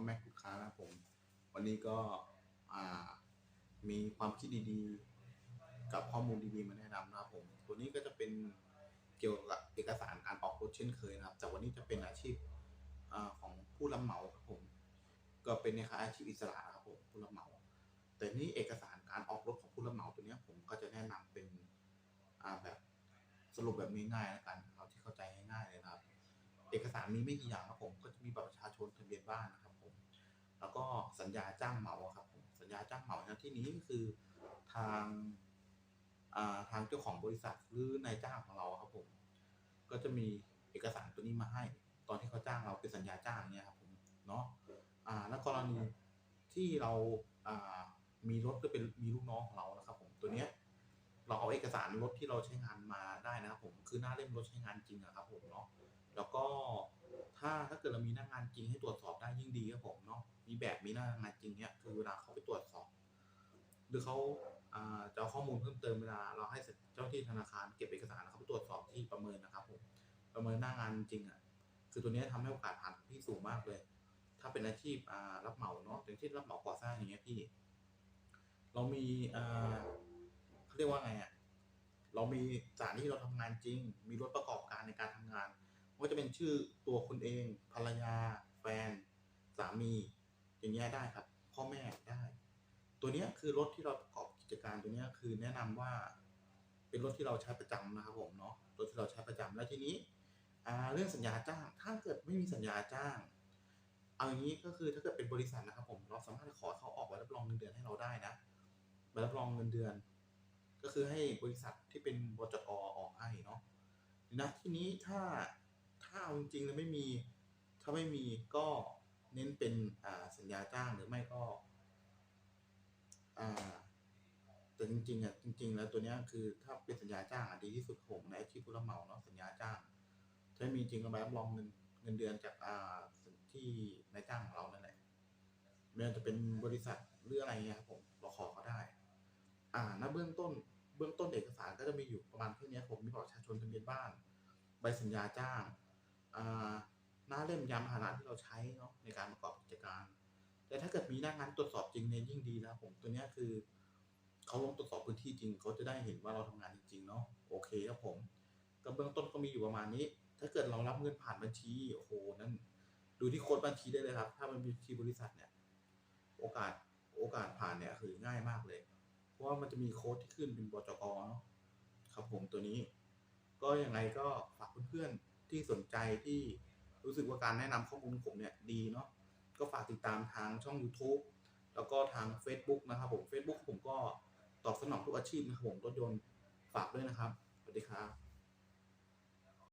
ครับผมท็อปแม็กลูกค้านะครับผม วันนี้ก็มีความคิดดีๆ กับข้อมูลดีๆมาแนะนำนะครับผม ตัวนี้ก็จะเป็นเกี่ยวกับเอกสารการออกรถเช่นเคยนะครับ แต่วันนี้จะเป็นอาชีพอของผู้รับเหมาครับผม ก็เป็นในคล้าอาชีพอิสระครับผมผู้รับเหมา แต่นี่เอกสารการออกรถของผู้รับเหมาตัวนี้ผมก็จะแนะนำเป็นแบบสรุปแบบง่ายๆแล้วกันเอาที่เข้าใจง่ายๆเลยนะครับ เอกสารมีไม่กี่อย่างครับผม ก็จะมีบัตรประชาชนทะเบียนบ้านนะครับ แล้วก็สัญญาจ้างเหมาครับ สัญญาจ้างเหมาที่นี้ก็คือทางทางเจ้าของบริษัทหรือนายจ้างของเราครับผม ก็จะมีเอกสารตัวนี้มาให้ ตอนที่เขาจ้างเราเป็นสัญญาจ้างเนี่ยครับผมเนาะอ่าแล้วกรณีที่เราอ่ามีรถก็เป็นมีลูกน้องของเรานะครับ ผมตัวเนี้ยเราเอาเอกสารรถที่เราใช้งานมาได้นะครับผมคือหน้าเล่มรถใช้งานจริงอะครับผมเนาะแล้วก็ถ้าถ้าเกิดเรามีหน้างานจริงให้ตรวจสอบได้ยิ่งดีครับผมเน แบบมีหน้างานจริงเนี่ยคือเวลาเขาไปตรวจสอบหรือเขาจะเอาข้อมูลเพิ่มเติมเวลาเราให้เจ้าที่ธนาคารเก็บเอกสารแล้วเขาไปตรวจสอบที่ประเมินนะครับผมประเมินหน้างานจริงอะคือตัวนี้ยทำให้โอกาสผ่านที่สูงมากเลย ถ้าเป็นอาชีพรับเหมาเนาะอย่างเช่นรับเหมาก่อสร้างอย่างเงี้ยพี่ เรามีเขาเรียกว่าไงอะเรามีสถานที่เราทำงานจริง มีรถประกอบการในการทำงานว่าจะเป็นชื่อตัวคุณเอง ภรรยา แฟน สามี อย่างเงี้ยได้ครับพ่อแม่ได้ ตัวเนี้ยคือรถที่เราประกอบกิจการตัวเนี้ยคือแนะนำว่า เป็นรถที่เราใช้ประจำนะครับผมเนาะรถที่เราใช้ประจำแล้วทีนี้เรื่องสัญญาจ้าง ถ้าเกิดไม่มีสัญญาจ้างเอาอย่างนี้ก็คือถ้าเกิดเป็นบริษัทนะครับผมเราสามารถขอเขาออกใบรับรองเงินเดือนให้เราได้นะใบรับรองเงินเดือน ก็คือให้บริษัทที่เป็นบจกออกให้เนาะนะทีนี้ถ้าถ้าเอาจริงๆแล้วไม่มี ถ้าไม่มีก็ เน้นเป็นอ่าสัญญาจ้างหรือไม่ก็อ่าแต่จริงๆอะจริง ๆ แล้วตัวเนี้ยคือถ้าเป็นสัญญาจ้างอะดีที่สุดผมในอาชีพผู้รับเหมาเนาะสัญญาจ้างถ้ามีจริงก็ใบบรองเงินเงินเดือนจากอ่าที่นายจ้างของเรานั่นแหละไม่ว่าจะเป็นบริษัทหรืออะไรเงี้ยครับผมเราขอเขาได้ อ่าณเบื้องต้นเบื้องต้นเอกสารก็จะมีอยู่ประมาณแค่เนี้ยผมมีบัตรประชาชนทะเบียนบ้าน ใบสัญญาจ้างอ่า หน้าเล่มยามพาหนะที่เราใช้เนาะในการประกอบกิจการ แต่ถ้าเกิดมีหน้างานตรวจสอบจริงเนี่ยยิ่งดีนะผมตัวเนี้ยคือเขาลงตรวจสอบพื้นที่จริงเขาจะได้เห็นว่าเราทำงานจริงๆเนาะโอเคครับผมก็เบื้องต้นก็มีอยู่ประมาณนี้ ถ้าเกิดเรารับเงินผ่านบัญชีโอ้โหนั่นดูที่โค้ดบัญชีได้เลยครับ ถ้ามันมีบัญชีบริษัทเนี่ยโอกาสโอกาสผ่านเนี่ยคือง่ายมากเลย เพราะว่ามันจะมีโค้ดที่ขึ้นเป็นบจกเนาะครับผมตัวนี้ ก็ยังไงก็ฝากเพื่อนๆที่สนใจที่ รู้สึกว่าการแนะนำข้อมูลผมเนี่ยดีเนาะก็ฝากติดตามทางช่อง YouTube แล้วก็ทาง Facebook นะครับผม Facebook ผมก็ตอบสนองทุกอาชีพนะครับผมรถยนต์ฝากด้วยนะครับ สวัสดีครับ